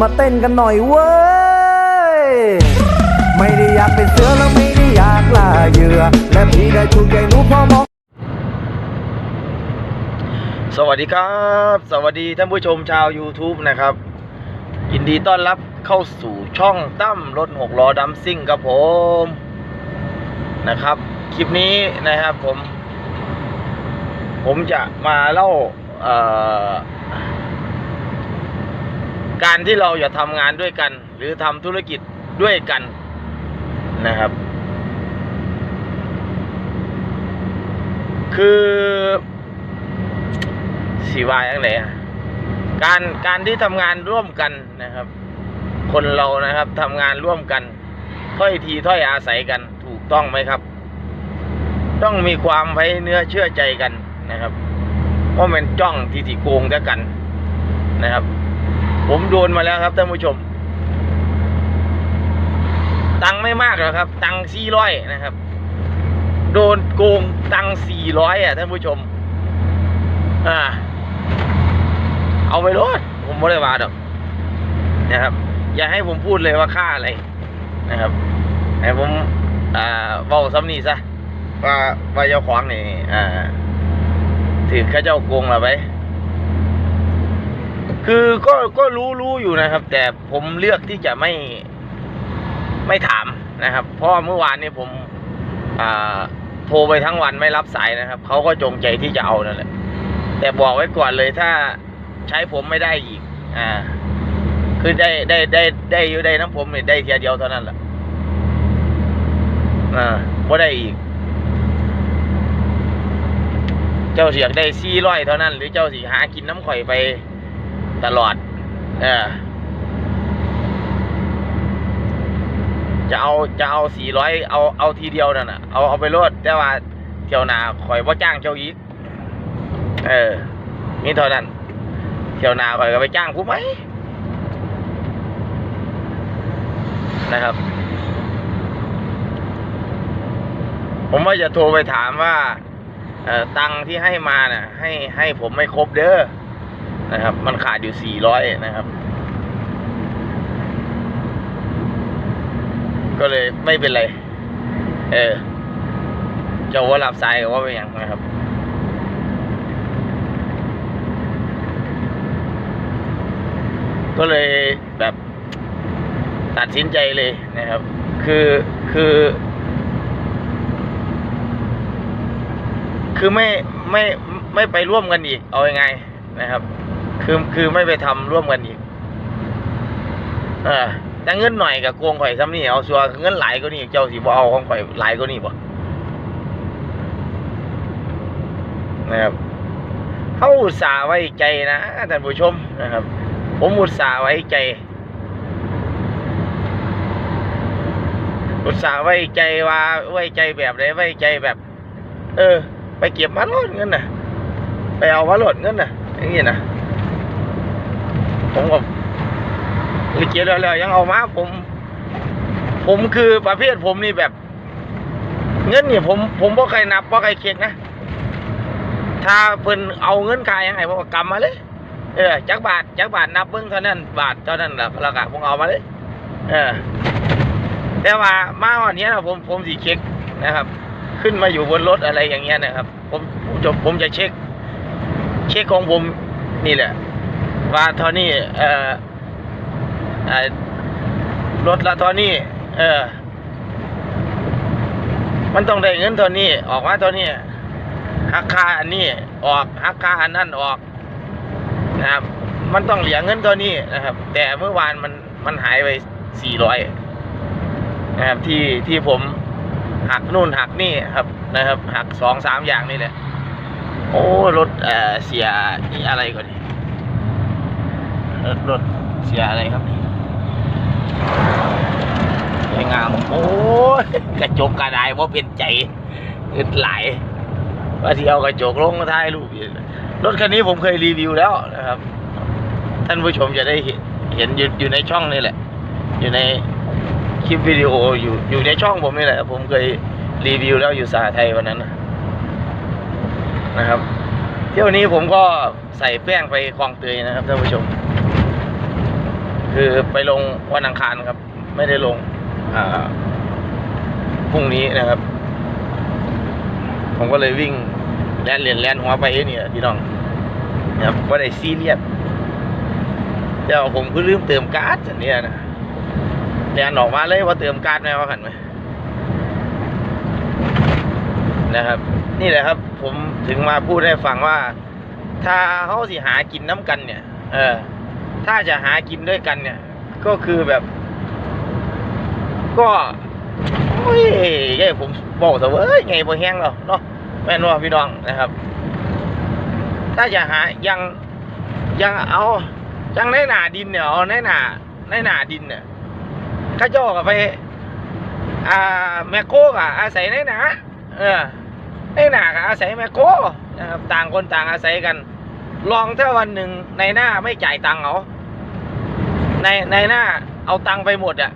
มาเต้นกันหน่อยเว้ย ไม่ได้อยากเป็นเสือแล้วไม่ได้อยากล่าเหยื่อ และพี่ได้ถูกใจหนูพอมองสวัสดีครับ สวัสดีท่านผู้ชมชาว YouTube นะครับ ยินดีต้อนรับเข้าสู่ช่องตั้มรถหกล้อดัมซิ่งครับผมนะครับ คลิปนี้นะครับผม ผมจะมาเล่า การที่เราจะทำงานด้วยกัน หรือทำธุรกิจด้วยกันนะครับ คือสีวายยังไงอะการการที่ทำงานร่วมกันนะครับ คนเรานะครับทำงานร่วมกันถ้อยทีถ้อยอาศัยกันถูกต้องไหมครับ ต้องมีความไว้เนื้อเชื่อใจกันนะครับเพราะมันจ้องที่ที่โกงแต่กันนะครับ ผมโดนมาแล้วครับท่านผู้ชม ตังไม่มากหรอกครับ ตังสี่ร้อยนะครับ โดนโกงตังสี่ร้อยอะท่านผู้ชม อ่า เอาไปรถผมไม่ได้ว่าดอกนะครับ อย่าให้ผมพูดเลยว่าค่าอะไรนะครับให้ผมอ่าเว้าซ้ำนี่ซะว่าว่าเจ้าของนี่อ่าถือข้าเจ้าโกงเราไป คือก็ก็รู้รู้อยู่นะครับ แต่ผมเลือกที่จะไม่ไม่ถามนะครับ เพราะเมื่อวานนี้ผมโทรไปทั้งวันไม่รับสายนะครับเขาก็จงใจที่จะเอานั่นแหละแต่บอกไว้ก่อนเลยถ้าใช้ผมไม่ได้อีก อ่า คือได้ได้ได้ได้อยู่ได้น้ำผมเนี่ยได้เทียเดียวเท่านั้นแหละอ่าบ่ได้อีก เจ้าเสียกได้สี่ร้อยเท่านั้น หรือเจ้าสีหากินน้ำข่อยไป ตลอด เออจะเอาจะเอาสี่ร้อยเอาเอาทีเดียวนั่นน่ะเอาเอาไปโลดแต่ว่าเที่ยวหนาข่อยว่าจ้างเจ้าอีก เออนี่เท่านั้นเที่ยวหนาข่อยก็ไปจ้างผู้ไหมนะครับ ผมว่าจะโทรไปถามว่าเอ่อตังค์ที่ให้มาน่ะ ให้ให้ผมไม่ครบเด้อ นะครับ มันขาดอยู่สี่ร้อยนะครับ ก็เลยไม่เป็นไร เออจ้าว่ารับสายก็ว่าเป็นอย่างนะครับก็เลยแบบตัดสินใจเลยนะครับ คือคือ คือไม่ไม่ไม่ไปร่วมกันอีก เอายังไงนะครับ คือคือไม่ไปทำร่วมกันอีก เออแต่เงินหน่อยกับโกงข่อยซ้ำนี่เอาชัวเงินหลายก็นี่เจ้าสิบเอาของข่อยหลายก็นี่บ่นะครับเขาอุตส่าห์ไว้ใจนะท่านผู้ชมนะครับ ผมอุตส่าห์ไว้ใจ อุตส่าห์ไว้ใจว่าไว้ใจแบบไหนไว้ใจแบบ เออ ไปเก็บมาโลดเงินน่ะ ไปเอามาโลดเงินน่ะ อย่างงี้นะ ผมก็ไปเก็บแล้วแล้วยังเอามาผม ผมคือประเภทผมนี่แบบ เงินนี่ผม ผมบ่ใครนับบ่ใครเช็คนะ ถ้าเพิ่นเอาเงินขายยังไงผมก็กำมาเลย เออจักบาทจักบาทนับเบิ่งเท่านั้น บาทเท่านั้นแล้วแล้วก็ผมเอามาเลย เออ แต่ว่ามาวันนี้นะผมผมสิเช็คนะครับ ขึ้นมาอยู่บนรถอะไรอย่างเงี้ยนะครับ ผมผมจะผมจะเช็ค เช็คของผมนี่แหละ ว่าเท่านี้เอ่อเออรถละเท่านี้เออ มันต้องได้เงินเท่านี้ ออกมาเท่านี้หักค่าอันนี้ออกหักค่าอันนั้นออกนะครับ มันต้องเหลือเงินเท่านี้นะครับ แต่เมื่อวานมันมันหายไปสี่ร้อยนะครับที่ที่ผมหักนู่นหักนี่ครับนะครับ หักสองสามอย่างนี่แหละโอ้รถเอ่อเสียนี่อะไรก่อนนี่ รถเสียอะไรครับสวยงามโอ้ยกระจกกระไดว่าเป็นใจอึดไหลว่าที่เอากระจกลงมาถ่ายรูปอีกรถคันนี้ผมเคยรีวิวแล้วนะครับ ท่านผู้ชมจะได้เห็นเห็นอยู่อยู่ในช่องนี่แหละ อยู่ในคลิปวิดีโออยู่อยู่ในช่องผมนี่แหละ ผมเคยรีวิวแล้วอยู่สาไทยวันนั้นนะนะครับ เที่ยวนี้ผมก็ใส่แป้งไปคลองเตยนะครับท่านผู้ชม คือไปลงวันอังคารครับ ไม่ได้ลงพรุ่งนี้นะครับ ผมก็เลยวิ่งแล่นเรียนแล่นหัวไปเนี่แหละพี่น้องนะครับว่าได้ซีเรียสแต่ว่าผมคือลืมเติมการ์ดอันเนี้ยนะแล่นออกมาเลยว่าเติมการ์ดไหมว่าขันไหมนะครับ นี่แหละครับ ผมถึงมาพูดให้ฟังว่า ถ้าเขาสิหากินน้ำกันเนี่ย เออ ถ้าจะหากินด้วยกันเนี่ย ก็คือแบบ ก็โอ้ยไงผมบอกแต่ว่าเอ้ยไงพอแห้งแล้วเนาะแม่นว่าพี่น้องนะครับ ถ้าจะหายังยังเอายังในหนาดินเนี่ยเอาในหนาในหนาดินเนี่ยข้าเจ้ากับไปอ่าแมคโครกับอาศัยในหนาเออในหนากับอาศัยแมคโคนะครับต่างคนต่างอาศัยกัน ลองถ้าวันหนึ่งในหน้าไม่จ่ายตังค์เขาในในหน้าเอาตังค์ไปหมดอะ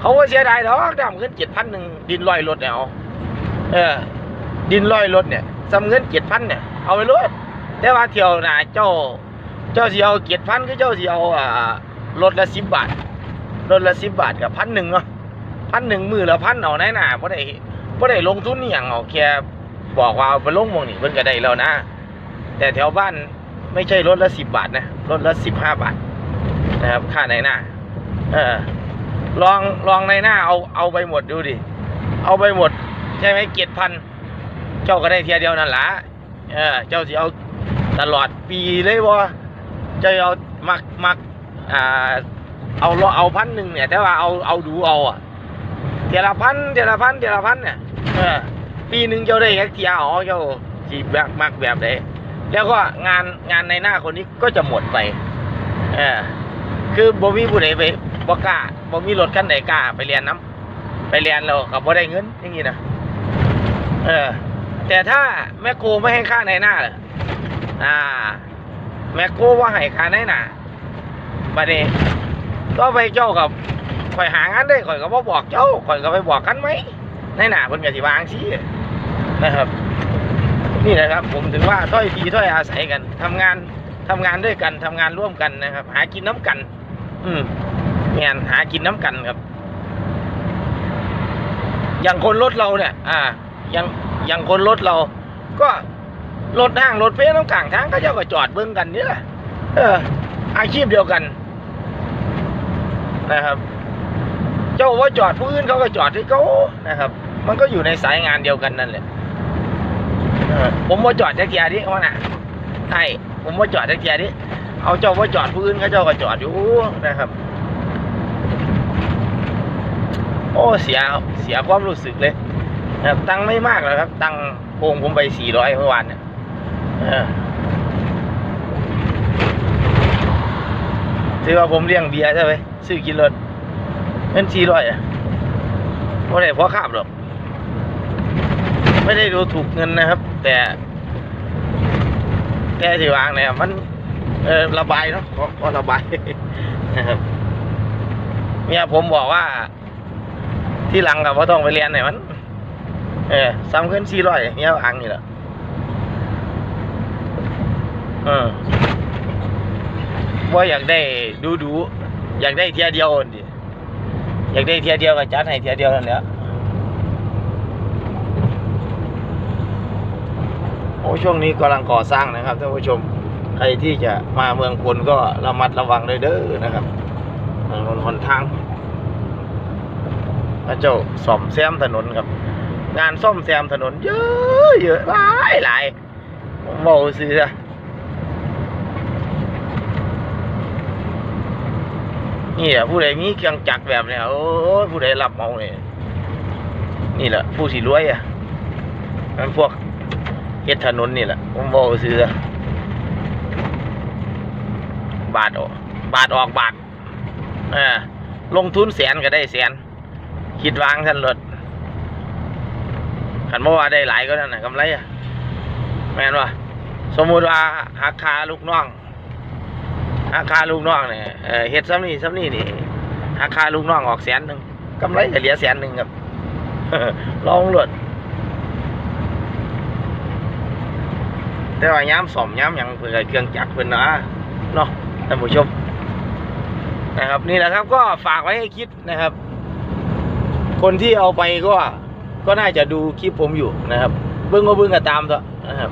เขาก็เสียดายดอกดำเงินเจ็ดพันหนึ่งดินลอยรถเนี่ยเอาเออ ดินลอยรถเนี่ยซ้ำเงินเจ็ดพันเนี่ยเอาไปรถแต่ว่าเที่ยวหนาเจ้า เจ้าเสิเอาเจ็ดพันก็เจ้าเสิเอาอ่ารถละสิบบาทรถละสิบบาทกับพันหนึ่งเนาะพันหนึ่งมือละพันเอาในหน้าเพราะได้เพราะได้ลงทุนนี่อย่างเอาแค่บอกว่าเอาไปลงมองนี่เพิ่นก็ได้แล้วนะ แต่แถวบ้าน ไม่ใช่รถละสิบบาทนะรถละสิบห้าบาทนะครับค่าในหน้าเออลองลองในหน้าเอาเอาไปหมดดูดิเอาไปหมดใช่ไหมเจ็ดพันเจ้าก็ได้เทียเดียวนั่นละเออเจ้าสิเอาตลอดปีเลยบ่เจ้าเอามักมักอ่าเอาเอาพันหนึ่งเนี่ย แต่ว่าเอาเอาดูเอาอะเทียละพันเทียละพันเทียละพันเนี่ยเออปีหนึ่งเจ้าได้แค่เทียอ๋อเจ้าสีแบบมักแบบไหน แล้วก็งานงานในหน้าคนนี้ก็จะหมดไปเออคือบ่มีผู้ใดไปบ่กล้าบ่มีรถคันไหนกล้าไปเรียนน้ำไปเรียนเราก็บ่ได้เงินอย่างนี้นะเออ แต่ถ้าแม่โคไม่ให้ค่าในหน้าเลยอ่า แม่โคว่าให้ค่าในหน้าบัดนี้ก็ไปเจ้ากับข่อยหางานได้ข่อยก็บ่บอกเจ้าข่อยก็ไปบอกกันไหมในหน้าเพิ่นก็สิวางซี้นะครับ นี่นะครับ ผมถึงว่าถ้อยทีถ้อยอาศัยกันทำงานทำงานด้วยกันทำงานร่วมกันนะครับ หากินน้ำกัน อืมงานหากินน้ำกันครับ อย่างคนรถเราเนี่ย อ่า อย่างอย่างคนรถเรา ก็รถห้างรถเฟ้น้ำกลางทางก็เจ้าก็จอดเบิ้องกันนี่แหละเออ อาชีพเดียวกัน นะครับ เจ้าว่าจอดผู้อื่นเขาก็จอดที่เขานะครับ มันก็อยู่ในสายงานเดียวกันนั่นแหละ ผมว่าจอดจักรยานดิว่าน่ะใช่ผมว่าจอดจักรยานดิเอาเจ้าว่าจอดผู้อื่นเขาเจ้าก็จอดอยู่นะครับ โอ้เสียเสียความรู้สึกเลยนะตังไม่มากหรอกครับ ตังโกงผมไปสี่ร้อยเมื่อวานเนี่ยเออถือว่าผมเลี้ยงเบียร์ใช่ไหมซื้อกินรถเงินสี่ร้อยอะไม่ได้เพราะขาบหรอก ไม่ได้ดูถูกเงินนะครับ แต่ แต่ที่วางเนี่ยมัน เออระบายเนาะก็ก็ระบายนะครับเนี่ยผมบอกว่า ที่หลังกับว่าต้องไปเรียนไหนมัน เออซ้ำขึ้นสี่ร้อยเนี่ยอังนี่แหละเออว่าอยากได้ดูดูอยากได้เทียเดียวนั่นดิอยากได้เทียเดียวก็จัดให้เทียเดียวนั่นแหละ โอ้ ช่วงนี้กำลังก่อสร้างนะครับท่านผู้ชมใครที่จะมาเมืองพลก็ระมัดระวังเลยเด้อนะครับถนนหนทางพระเจ้าซ่อมแซมถนนครับ งานซ่อมแซมถนน เยอะเยอะหลายหลายผมบอกซื้อนี่แหละผู้ใดมีเครื่องจักรแบบเนี้ยโอ้ยผู้ใดรับเมาเนี่ยนี่แหละผู้สิรวยอะมันพวก ฮ็ดถนนนี่แหละผมบอกซื้อบาทออกบาทออกบาทเออลงทุนแสนก็ได้แสน คิดวางท่านรถขันเมื่อว่าได้หลายก็นั่นนะกำไรอะแม่นว่าสมมุติว่าหักคาลูกน้องหักคาลูกน้องเนี่ยเออเฮ็ดซ้ำนี่ซ้ำนี่นี่หักคาลูกน้องออกแสนหนึ่งกำไรก็เหลือแสนหนึ่งครับลองรถ แต่ว่าย้ำสอมย้ำหยังเพื่อเครื่องจักรเพื่อนนะเนาะท่านผู้ชมนะครับนี่แหละครับก็ฝากไว้ให้คิดนะครับ คนที่เอาไปก็ก็น่าจะดูคลิปผมอยู่นะครับเบิ้งก็เบิ้งก็ตามเถอะนะครับ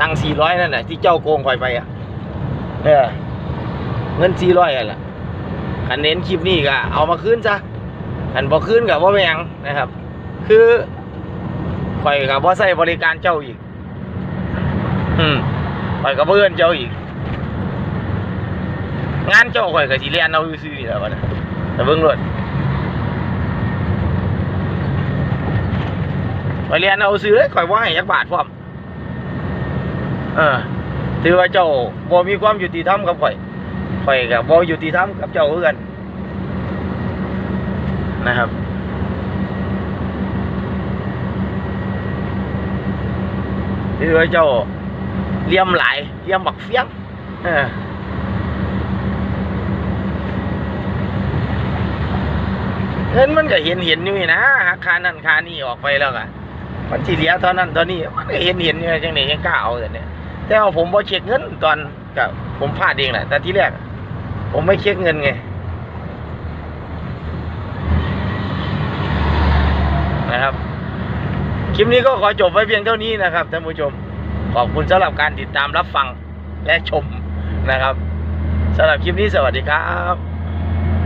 ตังสี่ร้อยนั่นแหละที่เจ้าโกงคอยไปอะเออเงินสี่ร้อยอะแหละคันเน้นคลิปนี้ก็เอามาคืนซะคันบ่คืนกับว่าแพงนะครับ คือคอยกับว่าใส่บริการเจ้าอีก อืมคอยกับเพื่อนเจ้าอีก งานเจ้าคอยกับสิเรียนเอาซื่อๆนี่แหละวนะแต่เบิ่งรถไปเรียนเอาซื้อเลยคอยว่าให้ยักบาทพร้อมเออถือว่าเจ้าบ่มีความยุติธรรมกับข่อยข่อยกับบ่ยุติธรรมกับเจ้าคือกันนะครับถือว่าเจ้า เลี่ยมหลายเลี่ยมบักเฟี้ยงเออเงินมันก็เห็นเห็นอยู่นี่นะหักคานั่นคานี่ออกไปแล้วก็มันที่เหลือเท่านั้นเท่านี้มันก็เห็นเห็นอยู่จังไหนยังกล้าเอาแต่เนี่ยแต่ว่าผมบ่เช็คเงินตอนกับผมพลาดเองแหละแต่ที่แรกผมไม่เช็คเงินไงนะครับ คลิปนี้ก็ขอจบไว้เพียงเท่านี้นะครับท่านผู้ชม ขอบคุณสำหรับการติดตามรับฟังและชมนะครับสำหรับคลิปนี้สวัสดีครับ